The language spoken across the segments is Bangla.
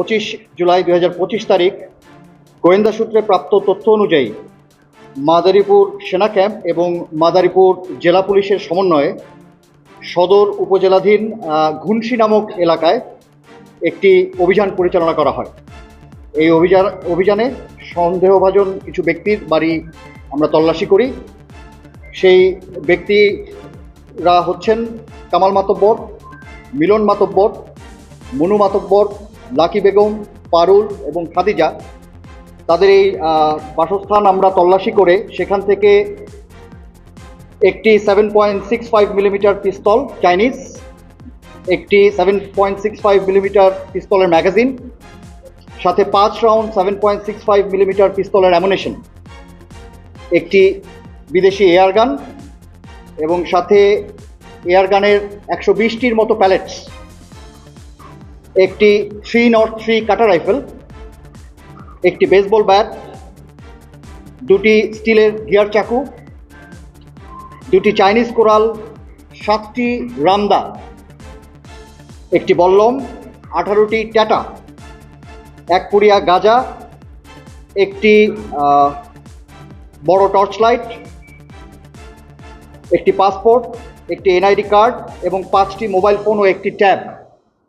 পঁচিশ জুলাই দুই হাজার পঁচিশ তারিখ গোয়েন্দা সূত্রে প্রাপ্ত তথ্য অনুযায়ী মাদারীপুর সেনা ক্যাম্প এবং মাদারীপুর জেলা পুলিশের সমন্বয়ে সদর উপজেলাধীন ঘুনশি নামক এলাকায় একটি অভিযান পরিচালনা করা হয়। এই অভিযান, অভিযানে সন্দেহভাজন কিছু ব্যক্তির বাড়ি আমরা তল্লাশি করি। সেই ব্যক্তিরা হচ্ছেন কামাল মাতব্বর, মিলন মাতব্বর, মনু মাতব্বর লাকি বেগম, পারুল এবং খাদিজা, তাদের এই বাসস্থান আমরা তল্লাশি করে সেখান থেকে একটি seven point six five millimetre pistol Chinese একটি seven point six five millimetre পিস্তলের magazine সাথে পাঁচ round seven point six five millimetre পিস্তলের ammunition একটি বিদেশি এয়ার গান এবং সাথে এয়ার গানের একশো বিশটির মতো প্যালেটস একটি থ্রি নট থ্রি কাটা রাইফেল, একটি বেসবল ব্যাট, দুটি স্টিলের গিয়ার চাকু, দুটি চাইনিজ কোরাল, সাতটি রামদা, একটি বল্লম, আঠারোটি ট্যাটা, এক পুরিয়া গাজা, একটি বড় টর্চ লাইট একটি পাসপোর্ট, একটি এনআইডি কার্ড এবং পাঁচটি মোবাইল ফোন ও একটি ট্যাব।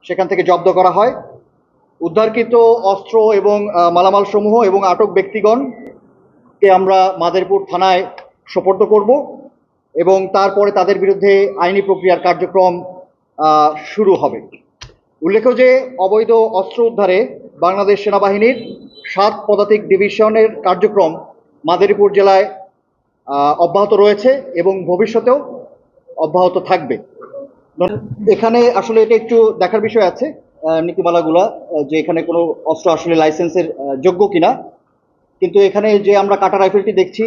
সেখান থেকে জব্দ করা হয়। উদ্ধারকৃত অস্ত্র এবং মালামাল সমূহ এবং আটক ব্যক্তিগণকে আমরা মাদারীপুর থানায় সোপর্দ করব এবং তারপরে তাদের বিরুদ্ধে আইনি প্রক্রিয়ার কার্যক্রম শুরু হবে। উল্লেখ্য যে, অবৈধ অস্ত্র উদ্ধারে বাংলাদেশ সেনাবাহিনীর সাত পদাতিক ডিভিশনের কার্যক্রম মাদারীপুর জেলায় অব্যাহত রয়েছে এবং ভবিষ্যতেও অব্যাহত থাকবে। এখানে আসলে এটা একটু দেখার বিষয় আছে নীতিমালাগুলা যে এখানে কোনো অস্ত্র আসলে লাইসেন্সের যোগ্য কিনা। কিন্তু এখানে যে আমরা কাটা রাইফেলটি দেখছি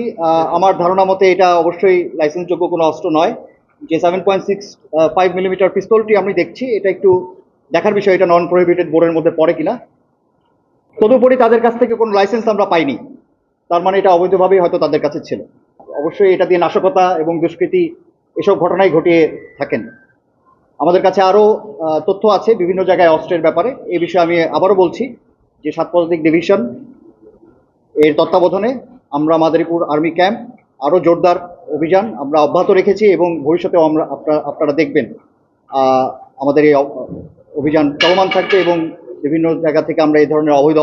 আমার ধারণা মতে এটা অবশ্যই লাইসেন্সযোগ্য কোনো অস্ত্র নয়। যে seven point six five millimetre পিস্তলটি আমি দেখছি, এটা একটু দেখার বিষয়, এটা নন প্রহিবিটেড বোর্ডের মধ্যে পড়ে কিনা। তদুপরি তাদের কাছ থেকে কোনো লাইসেন্স আমরা পাইনি। তার মানে এটা অবৈধভাবেই হয়তো তাদের কাছে ছিল। অবশ্যই এটা দিয়ে নাশকতা এবং দুষ্কৃতি এসব ঘটনাই ঘটিয়ে থাকেন। আমাদের কাছে আরও তথ্য আছে বিভিন্ন জায়গায় অস্ত্রের ব্যাপারে। এই বিষয়ে আমি আবারও বলছি যে সাত পদাতিক ডিভিশন এর তত্ত্বাবধানে আমরা মাদারীপুর আর্মি ক্যাম্প আরও জোরদার অভিযান আমরা অব্যাহত রেখেছি এবং ভবিষ্যতেও আমরা আপনারা আপনারা দেখবেন। আমাদের এই অভিযান চলমান থাকবে এবং বিভিন্ন জায়গা থেকে আমরা এই ধরনের অবৈধ